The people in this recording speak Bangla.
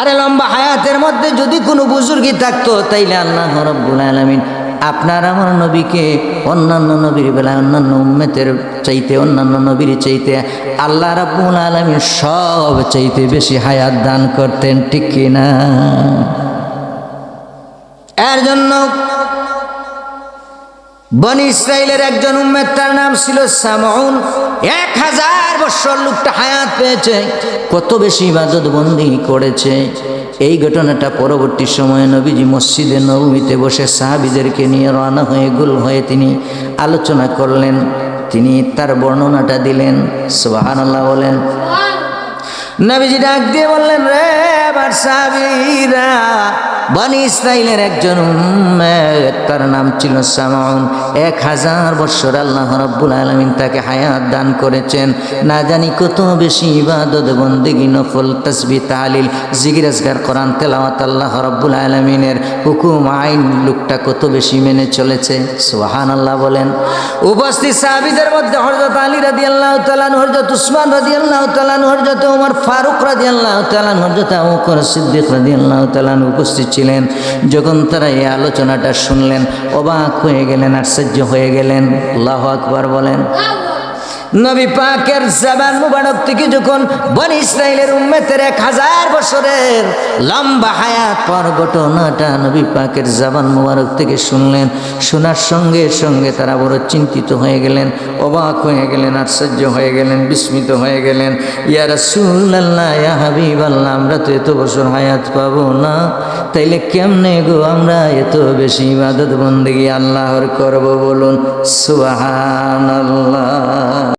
আরে লম্বা হায়াতের মধ্যে যদি কোনো বুজুর্গি থাকতো, তাইলে আল্লাহ রব্বুল আলমিন আপনার আমার নবীকে অন্যান্য নবীর বেলায়, অন্যান্য উম্মেতের চাইতে, অন্যান্য নবীর চাইতে আল্লাহ রাবুল আলমিন সব চাইতে বেশি হায়াত দান করতেন, ঠিক কিনা? বনি ইসরায়েলের একজন উম্মেদ তার নাম ছিল সামউন। এক হাজার বছর লোকটা হায়াত পেয়েছে কত বেশি ইবাদত বন্দি করেছে। এই ঘটনাটা পরবর্তী সময়ে নবীজি মসজিদে নবমীতে বসে সাহাবিদেরকে নিয়ে রওনা হয়ে গুল হয়ে তিনি আলোচনা করলেন। তিনি তার বর্ণনাটা দিলেন সুবাহান আল্লাহ বলেন নবীজি ডাক দিয়ে বললেন রে এবার সাহাবীরা বনি ইসরায়েলের একজন তার নাম ছিল সামাউন। এক হাজার বৎসর আল্লাহ রব্বুল আলমিন তাকে হায়াত দান করেছেন। না জানি কত বেশি ইবাদত, বন্দিগি, নফল তসবি তালিল জিগিরাজগার কোরআন, তেলাওয়াত আল্লাহ রব্বুল আলমিনের হুকুম, আইন, লোকটা কত বেশি মেনে চলেছে? সোহান আল্লাহ বলেন। উপস্থিত সাহাবিদের মধ্যে হরজত আলী রাদি আল্লাহ তালান হরজত উসমান রাদি আল্লাহ তালান হরজত উমর ফারুক রাদি আল্লাহ তালান হরজত আবুকর সিদ্দিক রাদি আল্লাহ তালান উপস্থিত ছিলেন যখন তারা এই আলোচনাটা শুনলেন, অবাক হয়ে গেলেন, আশ্চর্য হয়ে গেলেন। আল্লাহ আকবার বলেন নবী পাকের জাবান মুবারক থেকে যখন বনি ইসরায়েলের উম্মেতের এক হাজার বছরের লম্বা হায়াত পর ঘটনাটা নবী পাকের জাবান মুবারক থেকে শুনলেন। শোনার সঙ্গে সঙ্গে তারা বড় চিন্তিত হয়ে গেলেন, অবাক হয়ে গেলেন, আশ্চর্য হয়ে গেলেন, বিস্মিত হয়ে গেলেন। ইয়া রাসূলুল্লাহ, ইয়া হাবিবাল্লাহ, আমরা তো এত বছর হায়াত পাবো না। তাইলে কেমনে গো আমরা এত বেশি ইবাদত বন্দেগী আল্লাহর করব বলুন? সুবহানাল্লাহ।